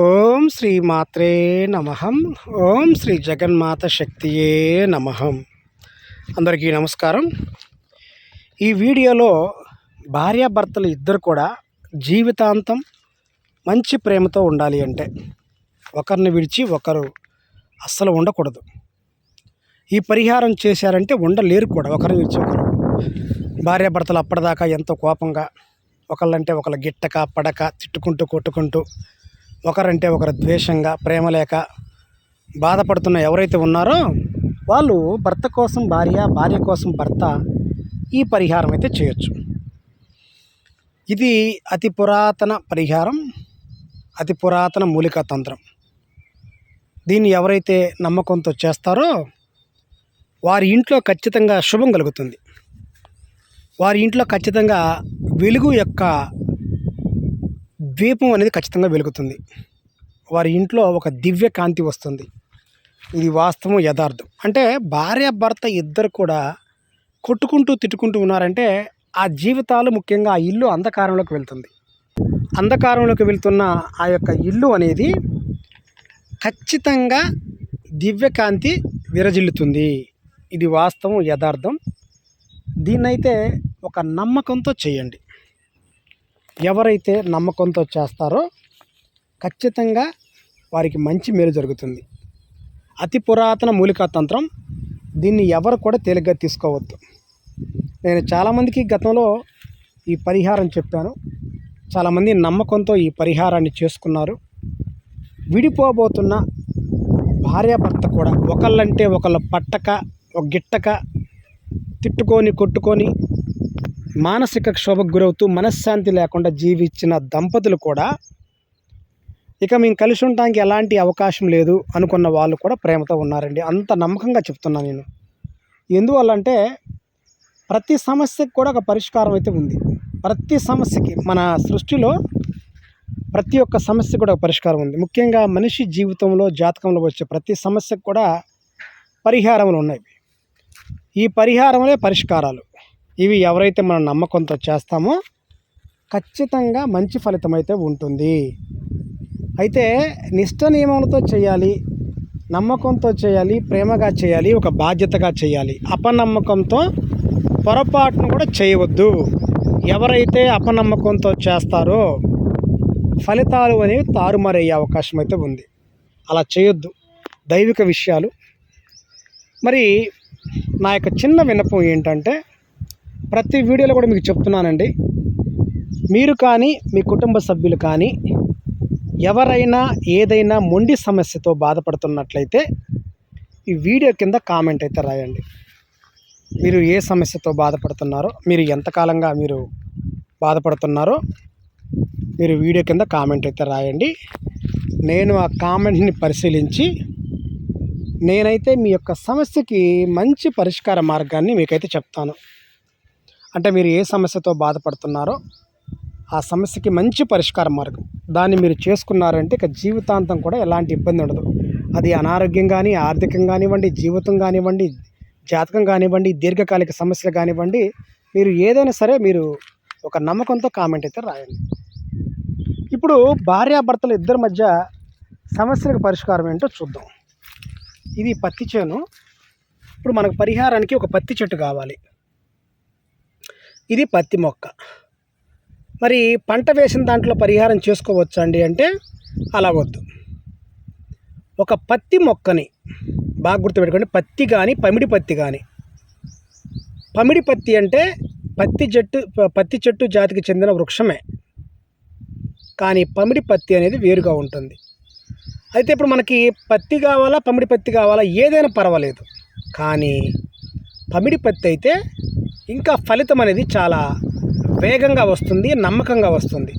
ఓం శ్రీ మాత్రే నమహం ఓం శ్రీ జగన్మాత శక్తియే నమహం అందరికీ నమస్కారం. ఈ వీడియోలో భార్యాభర్తలు ఇద్దరు కూడా జీవితాంతం మంచి ప్రేమతో ఉండాలి అంటే ఒకరిని విడిచి ఒకరు అస్సలు ఉండకూడదు. ఈ పరిహారం చేశారంటే ఉండలేరు కూడా ఒకరిని విడిచి ఒకరు. భార్యాభర్తలు అప్పటిదాకా ఎంతో కోపంగా ఒకళ్ళంటే ఒకళ్ళ గిట్టక పడక తిట్టుకుంటూ కొట్టుకుంటూ ఒకరంటే ఒకరు ద్వేషంగా ప్రేమ లేక బాధపడుతున్న ఎవరైతే ఉన్నారో వాళ్ళు భర్త కోసం భార్య భార్య కోసం భర్త ఈ పరిహారం అయితే చేయొచ్చు. ఇది అతి పురాతన పరిహారం అతి పురాతన మూలికా తంత్రం. దీన్ని ఎవరైతే నమ్మకంతో చేస్తారో వారి ఇంట్లో ఖచ్చితంగా శుభం కలుగుతుంది. వారి ఇంట్లో ఖచ్చితంగా వెలుగు యొక్క ద్వీపం అనేది ఖచ్చితంగా వెలుగుతుంది. వారి ఇంట్లో ఒక దివ్య కాంతి వస్తుంది. ఇది వాస్తవం యథార్థం. అంటే భార్య భర్త ఇద్దరు కూడా కొట్టుకుంటూ తిట్టుకుంటూ ఉన్నారంటే ఆ జీవితాలు ముఖ్యంగా ఆ ఇల్లు అంధకారంలోకి వెళ్తుంది. అంధకారంలోకి వెళ్తున్న ఆ యొక్క ఇల్లు అనేది ఖచ్చితంగా దివ్యకాంతి విరజిల్లుతుంది. ఇది వాస్తవం యథార్థం. దీన్నైతే ఒక నమ్మకంతో చేయండి. ఎవరైతే నమ్మకంతో చేస్తారో ఖచ్చితంగా వారికి మంచి మేలు జరుగుతుంది. అతి పురాతన మూలికా తంత్రం దీన్ని ఎవరు కూడా తేలిగ్గా తీసుకోవద్దు. నేను చాలామందికి గతంలో ఈ పరిహారం చెప్పాను. చాలామంది నమ్మకంతో ఈ పరిహారాన్ని చేసుకున్నారు. విడిపోబోతున్న భార్యాభర్త కూడా ఒకళ్ళంటే ఒకళ్ళు పట్టక ఒక గిట్టక తిట్టుకొని కొట్టుకొని మానసిక క్షోభకు గురవుతూ మనశ్శాంతి లేకుండా జీవించిన దంపతులు కూడా ఇక మేము కలిసి ఉండటానికి ఎలాంటి అవకాశం లేదు అనుకున్న వాళ్ళు కూడా ప్రేమతో ఉన్నారండి. అంత నమ్మకంగా చెప్తున్నా నేను. ఎందువల్ల అంటే ప్రతి సమస్యకి కూడా ఒక పరిష్కారం అయితే ఉంది. ప్రతి సమస్యకి మన సృష్టిలో ప్రతి ఒక్క సమస్య కూడా ఒక పరిష్కారం ఉంది. ముఖ్యంగా మనిషి జీవితంలో జాతకంలో వచ్చే ప్రతి సమస్యకు కూడా పరిహారములు ఉన్నాయి. ఈ పరిహారములే పరిష్కారాలు. ఇవి ఎవరైతే మనం నమ్మకంతో చేస్తామో ఖచ్చితంగా మంచి ఫలితం అయితే ఉంటుంది. అయితే నిష్ట నియమంతో చేయాలి నమ్మకంతో చేయాలి ప్రేమగా చేయాలి ఒక బాధ్యతగా చేయాలి. అపనమ్మకంతో పొరపాటును కూడా చేయవద్దు. ఎవరైతే అపనమ్మకంతో చేస్తారో ఫలితాలు అనేవి తారుమారయ్యే అవకాశం అయితే ఉంది. అలా చేయొద్దు. దైవిక విషయాలు. మరి నా యొక్క చిన్న విన్నపం ఏంటంటే ప్రతి వీడియోలో కూడా మీకు చెప్తున్నానండి. మీరు కానీ మీ కుటుంబ సభ్యులు కానీ ఎవరైనా ఏదైనా మొండి సమస్యతో బాధపడుతున్నట్లయితే ఈ వీడియో కింద కామెంట్ అయితే రాయండి. మీరు ఏ సమస్యతో బాధపడుతున్నారో మీరు ఎంతకాలంగా మీరు బాధపడుతున్నారో మీరు వీడియో కింద కామెంట్ అయితే రాయండి. నేను ఆ కామెంట్ని పరిశీలించి నేనైతే మీ యొక్క సమస్యకి మంచి పరిష్కార మార్గాన్ని మీకైతే చెప్తాను. అంటే మీరు ఏ సమస్యతో బాధపడుతున్నారో ఆ సమస్యకి మంచి పరిష్కార మార్గం. దాన్ని మీరు చేసుకున్నారంటే ఇక జీవితాంతం కూడా ఎలాంటి ఇబ్బంది ఉండదు. అది అనారోగ్యం కానీ ఆర్థికం కానివ్వండి జీవితం కానివ్వండి జాతకం కానివ్వండి దీర్ఘకాలిక సమస్యలు కానివ్వండి మీరు ఏదైనా సరే మీరు ఒక నమ్మకంతో కామెంట్ అయితే రాయండి. ఇప్పుడు భార్యాభర్తలు ఇద్దరి మధ్య సమస్యలకు పరిష్కారం ఏంటో చూద్దాం. ఇది పత్తి చేను. ఇప్పుడు మనకు పరిహారానికి ఒక పత్తి చెట్టు కావాలి. ఇది పత్తి మొక్క. మరి పంట వేసిన దాంట్లో పరిహారం చేసుకోవచ్చా అండి అంటే అలా వద్దు. ఒక పత్తి మొక్కని బాగా గుర్తుపెట్టుకోండి పత్తి కానీ పమిడి పత్తి కానీ పమిడి పత్తి అంటే పత్తి చెట్టు పత్తి చెట్టు జాతికి చెందిన వృక్షమే. కానీ పమిడి పత్తి అనేది వేరుగా ఉంటుంది. అయితే ఇప్పుడు మనకి పత్తి కావాలా పమిడి పత్తి కావాలా ఏదైనా పర్వాలేదు. కానీ పమిడి పత్తి అయితే ఇంకా ఫలితం అనేది చాలా వేగంగా వస్తుంది నమ్మకంగా వస్తుంది.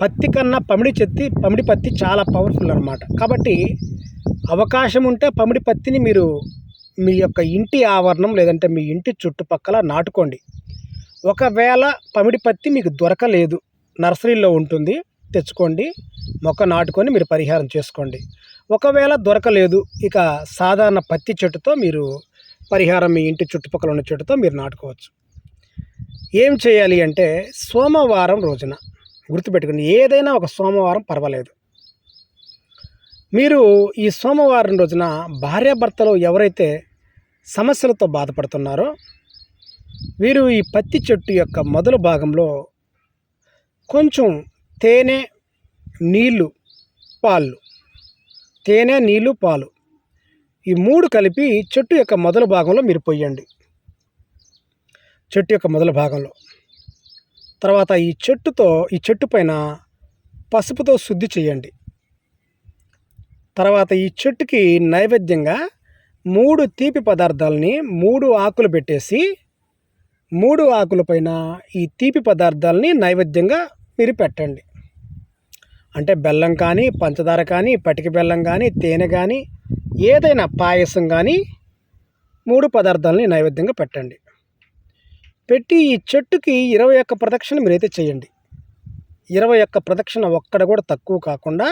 పత్తి కన్నా పమిడి చెత్తి పమిడి పత్తి చాలా పవర్ఫుల్ అనమాట కాబట్టి అవకాశం ఉంటే పమిడి పత్తిని మీరు మీ యొక్క ఇంటి ఆవరణం లేదంటే మీ ఇంటి చుట్టుపక్కల నాటుకోండి. ఒకవేళ పమిడి పత్తి మీకు దొరకలేదు నర్సరీలో ఉంటుంది తెచ్చుకోండి మొక్క నాటుకొని మీరు పరిహారం చేసుకోండి. ఒకవేళ దొరకలేదు ఇక సాధారణ పత్తి చెట్టుతో మీరు పరిహారం మీ ఇంటి చుట్టుపక్కల ఉన్న చెట్టుతో మీరు నాటుకోవచ్చు. ఏం చేయాలి అంటే సోమవారం రోజున గుర్తుపెట్టుకుని ఏదైనా ఒక సోమవారం పర్వాలేదు. మీరు ఈ సోమవారం రోజున భార్యాభర్తలు ఎవరైతే సమస్యలతో బాధపడుతున్నారో వీరు ఈ పత్తి చెట్టు యొక్క మొదలు భాగంలో కొంచెం తేనె నీళ్ళు పాలు తేనె నీళ్ళు పాలు ఈ మూడు కలిపి చెట్టు యొక్క మొదల భాగంలో మీరు పొయ్యండి. చెట్టు యొక్క మొదల భాగంలో. తర్వాత ఈ చెట్టుతో ఈ చెట్టు పైన పసుపుతో శుద్ధి చేయండి. తర్వాత ఈ చెట్టుకి నైవేద్యంగా మూడు తీపి పదార్థాలని మూడు ఆకులు పెట్టేసి మూడు ఆకుల పైన ఈ తీపి పదార్థాలని నైవేద్యంగా మీరు పెట్టండి. అంటే బెల్లం కానీ పంచదార కానీ పటిక బెల్లం కానీ తేనె కానీ ఏదైనా పాయసం కానీ మూడు పదార్థాలని నైవేద్యంగా పెట్టండి. పెట్టి ఈ చెట్టుకి ఇరవై ఒక్క ప్రదక్షిణ మీరైతే చేయండి. ఇరవై ఒక్క ప్రదక్షిణ ఒక్కడ కూడా తక్కువ కాకుండా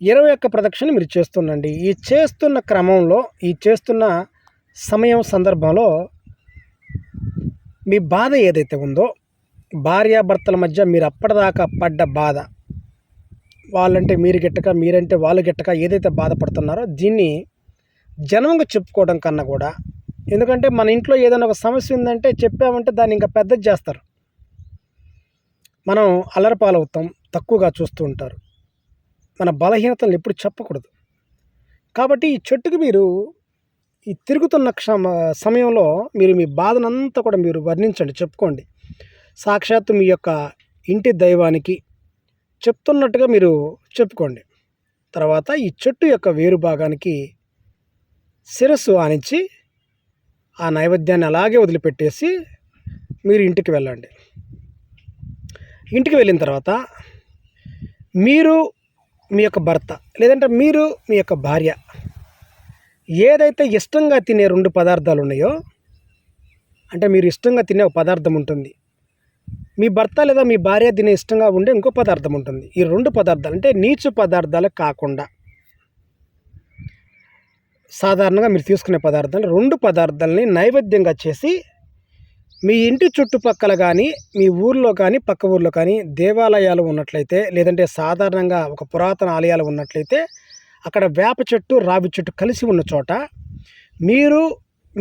ఇరవై ఒక్క ప్రదక్షిణ మీరు చేస్తుండండి. ఈ చేస్తున్న క్రమంలో ఈ చేస్తున్న సమయం సందర్భంలో మీ బాధ ఏదైతే ఉందో భార్యాభర్తల మధ్య మీరు అప్పటిదాకా పడ్డ బాధ వాళ్ళంటే మీరు గిట్టక మీరంటే వాళ్ళు గిట్టక ఏదైతే బాధపడుతున్నారో దీన్ని జనంగా చెప్పుకోవడం కన్నా కూడా ఎందుకంటే మన ఇంట్లో ఏదైనా ఒక సమస్య ఉందంటే చెప్పామంటే దాన్ని ఇంకా పెద్దది చేస్తారు. మనం అలరపాలవుతాం తక్కువగా చూస్తూ ఉంటారు. మన బలహీనతలు ఎప్పుడు చెప్పకూడదు. కాబట్టి ఈ చెట్టుకు మీరు ఈ తిరుగుతున్న క్షమ సమయంలో మీరు మీ బాధనంతా కూడా మీరు వర్ణించండి చెప్పుకోండి. సాక్షాత్తు మీ యొక్క ఇంటి దైవానికి చెప్తున్నట్టుగా మీరు చెప్పుకోండి. తర్వాత ఈ చెట్టు యొక్క వేరు భాగానికి శిరస్సు ఆనించి ఆ నైవేద్యాన్ని అలాగే వదిలిపెట్టేసి మీరు ఇంటికి వెళ్ళండి. ఇంటికి వెళ్ళిన తర్వాత మీరు మీ యొక్క భర్త లేదంటే మీరు మీ యొక్క భార్య ఏదైతే ఇష్టంగా తినే రెండు పదార్థాలు ఉన్నాయో అంటే మీరు ఇష్టంగా తినే ఒక పదార్థం ఉంటుంది మీ భర్త లేదా మీ భార్య తినే ఇష్టంగా ఉండే ఇంకో పదార్థం ఉంటుంది. ఈ రెండు పదార్థాలు అంటే నీచు పదార్థాలు కాకుండా. సాధారణంగా మీరు తీసుకునే పదార్థాలు రెండు పదార్థాలని నైవేద్యంగా చేసి మీ ఇంటి చుట్టుపక్కల కానీ మీ ఊర్లో కానీ పక్క ఊర్లో కానీ దేవాలయాలు ఉన్నట్లయితే లేదంటే సాధారణంగా ఒక పురాతన ఆలయాలు ఉన్నట్లయితే అక్కడ వేప చెట్టు రావి చెట్టు కలిసి ఉన్న చోట మీరు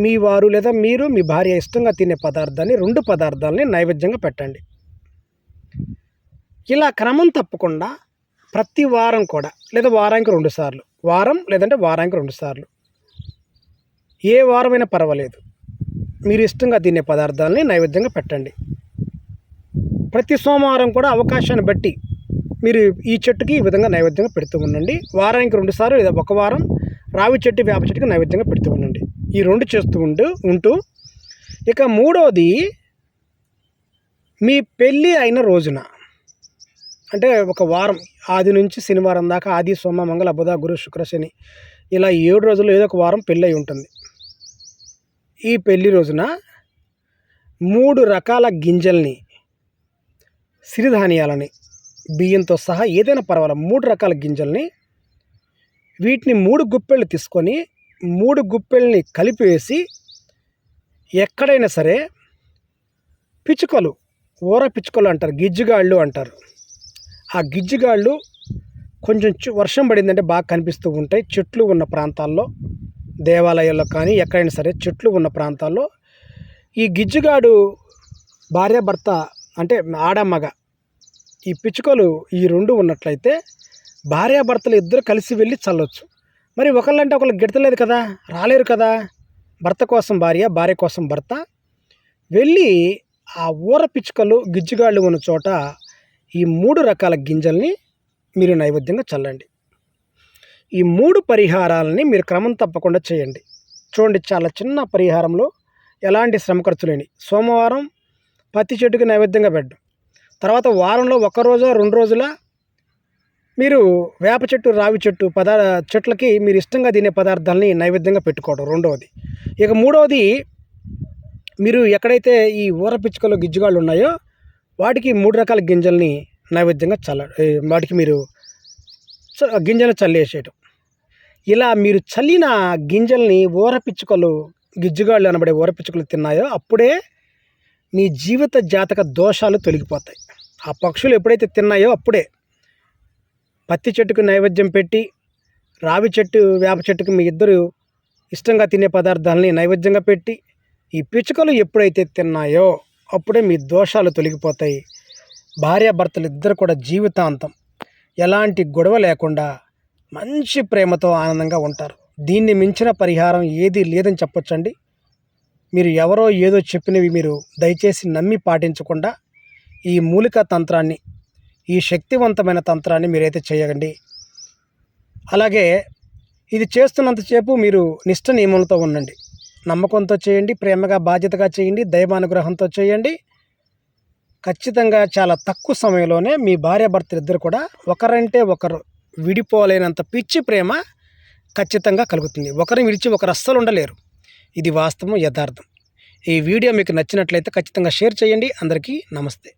మీ వారు లేదా మీరు మీ భార్య ఇష్టంగా తినే పదార్థాన్ని రెండు పదార్థాలని నైవేద్యంగా పెట్టండి. ఇలా క్రమం తప్పకుండా ప్రతి వారం కూడా లేదా వారానికి రెండు సార్లు వారం లేదంటే వారానికి రెండు సార్లు ఏ వారమైనా పర్వాలేదు. మీరు ఇష్టంగా తినే పదార్థాలని నైవేద్యంగా పెట్టండి. ప్రతి సోమవారం కూడా అవకాశాన్ని బట్టి మీరు ఈ చెట్టుకి ఈ విధంగా నైవేద్యంగా పెడుతూ ఉండండి. వారానికి రెండుసార్లు లేదా ఒక వారం రావి చెట్టు వేప చెట్టుకి నైవేద్యంగా పెడుతూ ఉండండి. ఈ రెండు చేస్తూ ఉంటూ ఉంటూ ఇక మూడవది మీ పెళ్ళి అయిన రోజున అంటే ఒక వారం ఆది నుంచి శనివారం దాకా ఆది సోమ మంగళ బుధ గురు శుక్ర శని ఇలా ఏడు రోజులు ఏదో ఒక వారం పెళ్ళి అయి ఉంటుంది. ఈ పెళ్ళి రోజున మూడు రకాల గింజల్ని సిరిధాన్యాలని బియ్యంతో సహా ఏదైనా పర్వాలేదు మూడు రకాల గింజల్ని వీటిని మూడు గుప్పెళ్ళు తీసుకొని మూడు గుప్పెల్ని కలిపివేసి ఎక్కడైనా సరే పిచ్చుకలు ఊర పిచ్చుకలు అంటారు గిజ్జిగాళ్ళు అంటారు. ఆ గిజ్జిగాళ్ళు కొంచెం వర్షం పడిందంటే బాగా కనిపిస్తూ ఉంటాయి. చెట్లు ఉన్న ప్రాంతాల్లో దేవాలయాల్లో కానీ ఎక్కడైనా సరే చెట్లు ఉన్న ప్రాంతాల్లో ఈ గిజ్జిగాడు భార్యాభర్త అంటే ఆడమ్మగ ఈ పిచ్చుకలు ఈ రెండు ఉన్నట్లయితే భార్యాభర్తలు ఇద్దరు కలిసి వెళ్ళి చల్లొచ్చు. మరి ఒకళ్ళంటే ఒకళ్ళు గిడతలేదు కదా రాలేరు కదా. భర్త కోసం భార్య భార్య కోసం భర్త. వెళ్ళి ఆ ఊర పిచ్చుకలు గిజ్జిగాళ్ళు ఉన్న చోట ఈ మూడు రకాల గింజల్ని మీరు నైవేద్యంగా చల్లండి. ఈ మూడు పరిహారాలని మీరు క్రమం తప్పకుండా చేయండి. చూడండి చాలా చిన్న పరిహారంలో ఎలాంటి శ్రమ ఖర్చు లేని. సోమవారం పత్తి చెట్టుకి నైవేద్యంగా పెట్టడం. తర్వాత వారంలో ఒక రోజు రెండు రోజుల మీరు వేప చెట్టు రావి చెట్టు పదా చెట్లకి మీరు ఇష్టంగా తినే పదార్థాలని నైవేద్యంగా పెట్టుకోవడం రెండవది. ఇక మూడవది మీరు ఎక్కడైతే ఈ ఊర పిచ్చుకలు గిజ్జుగాళ్ళు ఉన్నాయో వాటికి మూడు రకాల గింజల్ని నైవేద్యంగా చల్ల వాటికి మీరు చ- గింజలు చల్లేసేయటం. ఇలా మీరు చల్లిన గింజల్ని ఊర పిచ్చుకలు గిజ్జుగాళ్ళు అనబడే ఊర పిచ్చుకలు తిన్నాయో అప్పుడే మీ జీవిత జాతక దోషాలు తొలగిపోతాయి. ఆ పక్షులు ఎప్పుడైతే తిన్నాయో అప్పుడే పత్తి చెట్టుకు నైవేద్యం పెట్టి రావి చెట్టు వేప చెట్టుకి మీ ఇద్దరు ఇష్టంగా తినే పదార్థాలని నైవేద్యంగా పెట్టి ఈ పిచ్చుకలు ఎప్పుడైతే తిన్నాయో అప్పుడే మీ దోషాలు తొలగిపోతాయి. భార్యాభర్తలు ఇద్దరు కూడా జీవితాంతం ఎలాంటి గొడవ లేకుండా మంచి ప్రేమతో ఆనందంగా ఉంటారు. దీన్ని మించిన పరిహారం ఏది లేదని చెప్పొచ్చండి. మీరు ఎవరో ఏదో చెప్పినవి మీరు దయచేసి నమ్మి పాటించకుండా ఈ మూలిక తంత్రాన్ని ఈ శక్తివంతమైన తంత్రాన్ని మీరైతే చేయకండి. అలాగే ఇది చేస్తున్నంతసేపు మీరు నిష్ట నియమంతో ఉండండి. నమ్మకంతో చేయండి ప్రేమగా బాధ్యతగా చేయండి దైవానుగ్రహంతో చేయండి. ఖచ్చితంగా చాలా తక్కువ సమయంలోనే మీ భార్యాభర్తలు ఇద్దరు కూడా ఒకరంటే ఒకరు విడిపోలేనంత పిచ్చి ప్రేమ ఖచ్చితంగా కలుగుతుంది. ఒకరిని విడిచి ఒకరు అస్సలు ఉండలేరు. ఇది వాస్తవం యథార్థం. ఈ వీడియో మీకు నచ్చినట్లయితే ఖచ్చితంగా షేర్ చేయండి. అందరికీ నమస్తే.